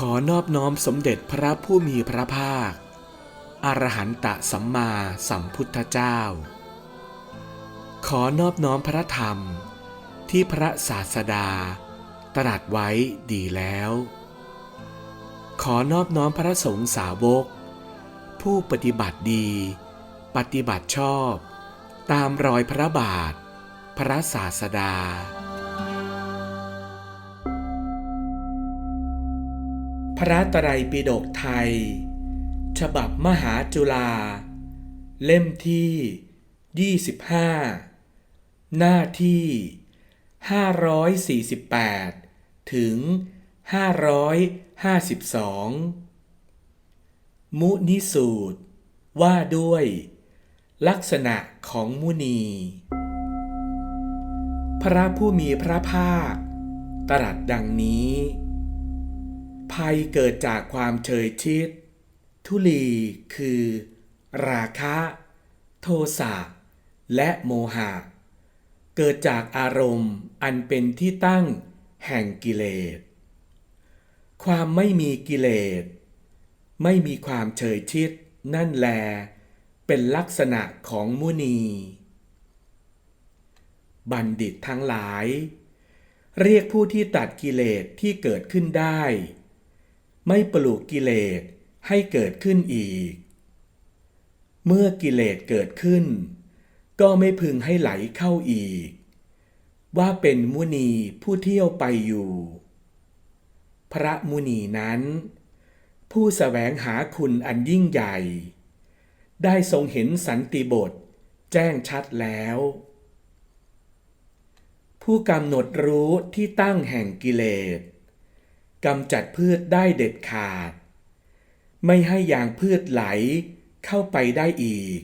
ขอนอบน้อมสมเด็จพระผู้มีพระภาค อรหันตสัมมาสัมพุทธเจ้า ขอนอบน้อมพระธรรมที่พระศาสดา ตรัสไว้ดีแล้ว ขอนอบน้อมพระสงฆ์สาวก ผู้ปฏิบัติดี ปฏิบัติชอบ ตามรอยพระบาท พระศาสดา พระไตรัยปิฎกไทย ฉบับมหาจุฬาเล่มที่ 25 หน้าที่ 548 ถึง 552 มุนิสูตร ว่าด้วย ลักษณะของมุนี พระผู้มีพระภาค ตรัสดังนี้ ภัยเกิดจากความเฉยชิด ทุลีคือ ราคะ โทสะและโมหะ เกิดจากอารมณ์อันเป็นที่ตั้งแห่งกิเลส ความไม่มีกิเลส ไม่มีความเฉยชิด นั่นแล เป็นลักษณะของมุนี บัณฑิตทั้งหลาย เรียกผู้ที่ตัดกิเลสที่เกิดขึ้นได้ ไม่ปลูกกิเลสให้เกิดขึ้นอีก เมื่อกิเลสเกิดขึ้น ก็ไม่พึงให้ไหลเข้าอีก ว่าเป็นมุนีผู้เที่ยวไปอยู่ พระมุนีนั้น ผู้สแสวงหาคุณอันยิ่งใหญ่ ได้ทรงเห็นสันติบทแจ้งชัดแล้ว ผู้กำหนดรู้ที่ตั้งแห่งกิเลส กำจัดพืชได้เด็ดขาด ไม่ให้ยางพืชไหลเข้าไปได้อีก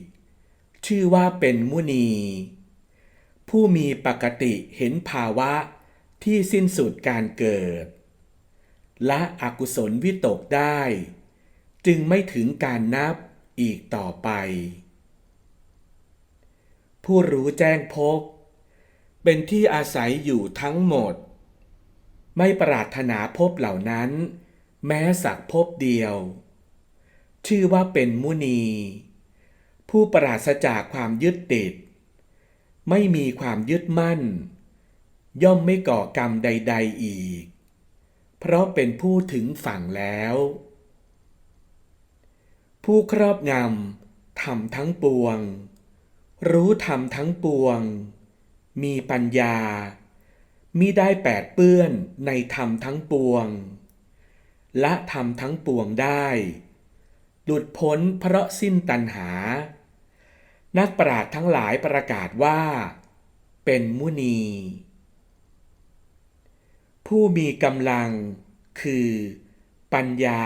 ชื่อว่าเป็นมุนี ผู้มีปกติเห็นภาวะที่สิ้นสุดการเกิด และอกุศลวิตกได้ จึงไม่ถึงการนับอีกต่อไป ผู้รู้แจ้งพบ เป็นที่อาศัยอยู่ทั้งหมด ไม่ปรารถนาพบเหล่านั้น แม้สักพบเดียว ชื่อว่าเป็นมุนี ผู้ปราศจากความยึดติด ไม่มีความยึดมั่น ย่อมไม่ก่อกรรมใด ๆอีก เพราะเป็นผู้ถึงฝั่งแล้ว ผู้ครอบงำทำทั้งปวง รู้ทำทั้งปวง มีปัญญา มิได้แปดเปื้อนในธรรมทั้งปวง ละธรรมทั้งปวงได้ หลุดพ้นเพราะสิ้นตัณหา นักปราชญ์ทั้งหลายประกาศว่า เป็นมุนี ผู้มีกำลัง คือ ปัญญา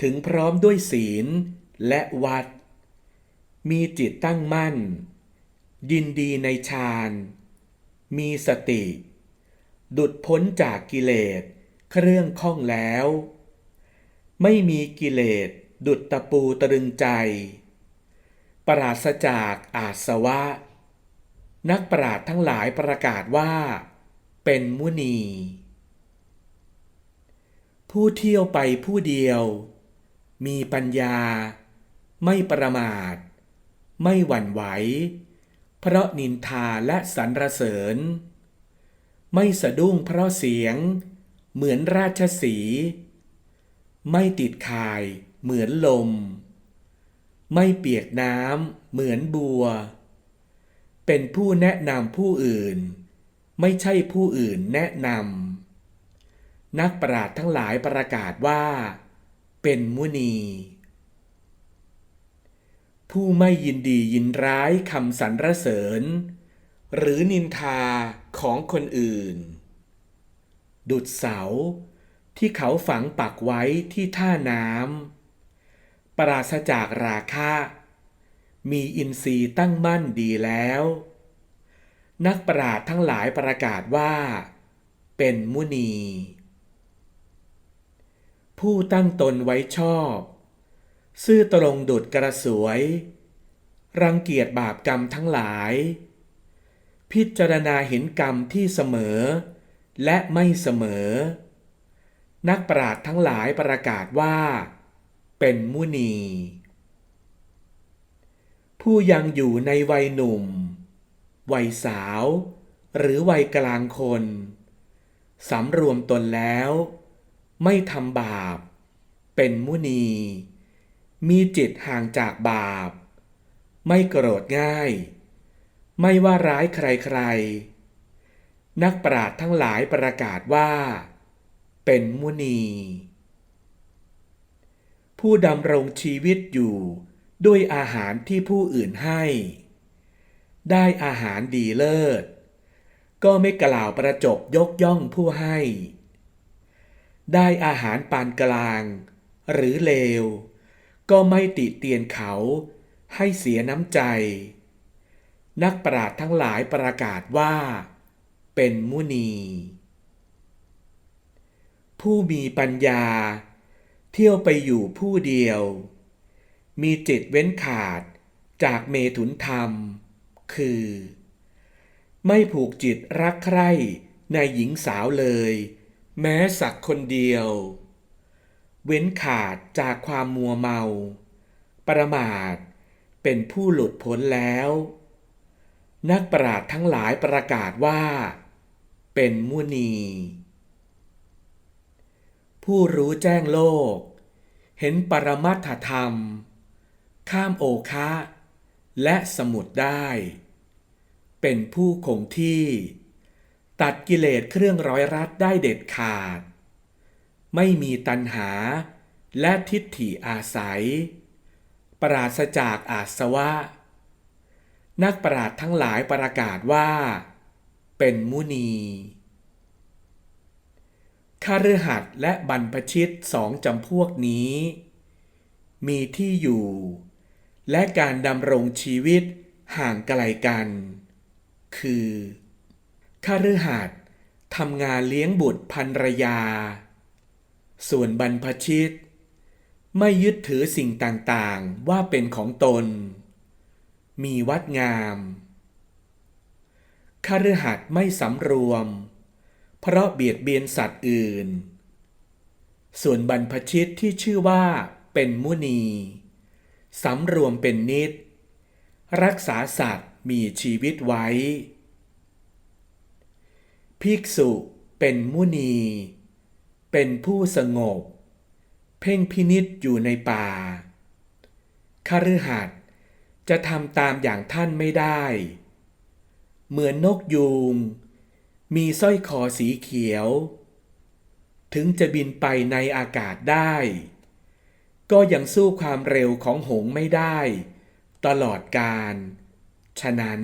ถึงพร้อมด้วยศีลและวัด มีจิตตั้งมั่น ยินดีในฌาน มีสติ ดุดพ้นจากกิเลส เครื่องข้องแล้ว ไม่มีกิเลส ดุดตะปูตรึงใจ ปราศจากอาสวะ นักปราชญ์ทั้งหลายประกาศว่า เป็นมุนี ผู้เที่ยวไปผู้เดียว มีปัญญา ไม่ประมาท ไม่หวั่นไหว เพราะนินทาและสรรเสริญ ไม่สะดุ้งเพราะเสียง เหมือนราชสี ไม่ติดคาย เหมือนลม ไม่เปียกน้ำเหมือนบัว เป็นผู้แนะนำผู้อื่น ไม่ใช่ผู้อื่นแนะนำนักปราชญ์ทั้งหลายประกาศว่า เป็นมุนี ผู้ไม่ยินดียินร้ายคำสรรเสริญ หรือนินทาของคนอื่น ดุดเสา ที่เขาฝังปักไว้ที่ท่าน้ำปราศจากราคะ มีอินทรีย์ตั้งมั่นดีแล้ว นักปราชญ์ทั้งหลายประกาศว่า เป็นมุนี ผู้ตั้งตนไว้ชอบ ซื่อตรงดุดกระสวย รังเกียจบาปกรรมทั้งหลาย พิจารณาเห็นกรรมที่เสมอ และไม่เสมอ นักปราชญ์ทั้งหลายประกาศว่า เป็นมุนี ผู้ยังอยู่ในวัยหนุ่ม วัยสาว หรือวัยกลางคนสำรวมตนแล้ว ไม่ทำบาป เป็นมุนี มีจิตห่างจากบาป ไม่โกรธง่าย ไม่ว่าร้ายใครๆ นักปราชญ์ทั้งหลายประกาศว่า เป็นมุนี ผู้ดำรงชีวิตอยู่ด้วยอาหารที่ผู้อื่นให้ ได้อาหารดีเลิศ ก็ไม่กล่าวประจบยกย่องผู้ให้ ได้อาหารปานกลาง หรือเลว ก็ไม่ติเตียนเขาให้เสียน้ำใจ นักปราชญ์ทั้งหลายประกาศว่า เป็นมุนี ผู้มีปัญญา เที่ยวไปอยู่ผู้เดียว มีจิตเว้นขาดจากเมถุนธรรม คือ ไม่ผูกจิตรักใคร่ในหญิงสาวเลย แม้สักคนเดียว เว้นขาดจากความมัวเมา ประมาท เป็นผู้หลุดพ้นแล้ว นักปราชญ์ทั้งหลายประกาศว่า เป็นมุนี ผู้รู้แจ้งโลก เห็นปรมัตถธรรม ข้ามโอคะ และสมุดได้ เป็นผู้คงที่ ตัดกิเลสเครื่องร้อยรัดได้เด็ดขาด ไม่มีตัณหา และทิฏฐิอาศัย ปราศจากอาสวะ นักปราชญ์ทั้งหลายประกาศว่า เป็นมุนีคาฤหัสและบรรพชิตสองจำพวกนี้ มีที่อยู่ และการดำรงชีวิตห่างไกลกัน คือคาฤหัสทำงานเลี้ยงบุตรภรรยา ส่วนบรรพชิต ไม่ยึดถือสิ่งต่างๆ ว่าเป็นของตน มีวัดงามคาฤหัสถ์ไม่สำรวม เพราะเบียดเบียนสัตว์อื่น ส่วนบรรพชิตที่ชื่อว่าเป็นมุนีสำรวมเป็นนิด รักษาสัตว์มีชีวิตไว้ ภิกษุเป็นมุนี เป็นผู้สงบ เพ่งพินิษอยู่ในป่าคฤหัสถ์จะทำตามอย่างท่านไม่ได้ เหมือนนกยูง มีสร้อยคอสีเขียว ถึงจะบินไปในอากาศได้ ก็ยังสู้ความเร็วของหงไม่ได้ ตลอดการ ฉะนั้น